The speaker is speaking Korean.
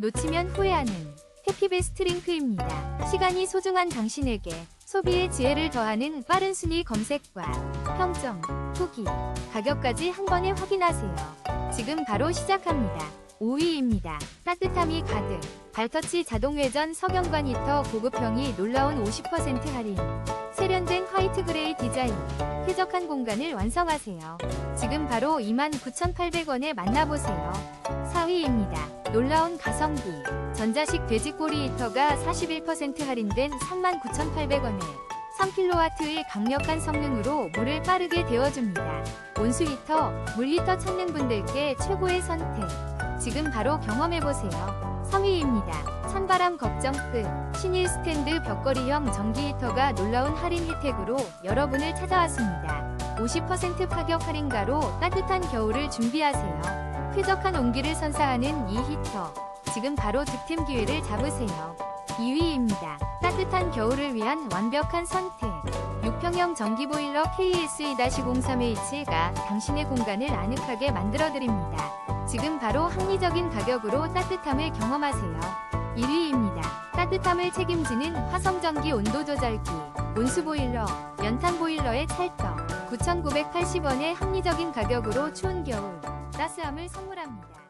놓치면 후회하는 해피베스트 링크입니다. 시간이 소중한 당신에게 소비의 지혜를 더하는 빠른 순위 검색과 평점, 후기, 가격까지 한 번에 확인하세요. 지금 바로 시작합니다. 5위입니다. 따뜻함이 가득. 발터치 자동회전 석영관 히터 고급형이 놀라운 50% 할인. 세련된 화이트 그레이 디자인. 쾌적한 공간을 완성하세요. 지금 바로 29,800원에 만나보세요. 4위입니다. 놀라운 가성비. 전자식 돼지꼬리 히터가 41% 할인된 39,800원에 3kW의 강력한 성능으로 물을 빠르게 데워줍니다. 온수 히터, 물 히터 찾는 분들께 최고의 선택. 지금 바로 경험해보세요. 3위입니다. 찬바람 걱정 끝. 신일 스탠드 벽걸이형 전기 히터가 놀라운 할인 혜택으로 여러분을 찾아왔습니다. 50% 파격 할인가로 따뜻한 겨울을 준비하세요. 쾌적한 온기를 선사하는 이 히터. 지금 바로 득템 기회를 잡으세요. 2위입니다. 따뜻한 겨울을 위한 완벽한 선택. 6평형 전기보일러 KSE-03H가 당신의 공간을 아늑하게 만들어드립니다. 지금 바로 합리적인 가격으로 따뜻함을 경험하세요. 1위입니다. 따뜻함을 책임지는 화성전기 온도조절기. 온수보일러, 연탄보일러의 찰떡. 9,980원의 합리적인 가격으로 추운 겨울 따스함을 선물합니다.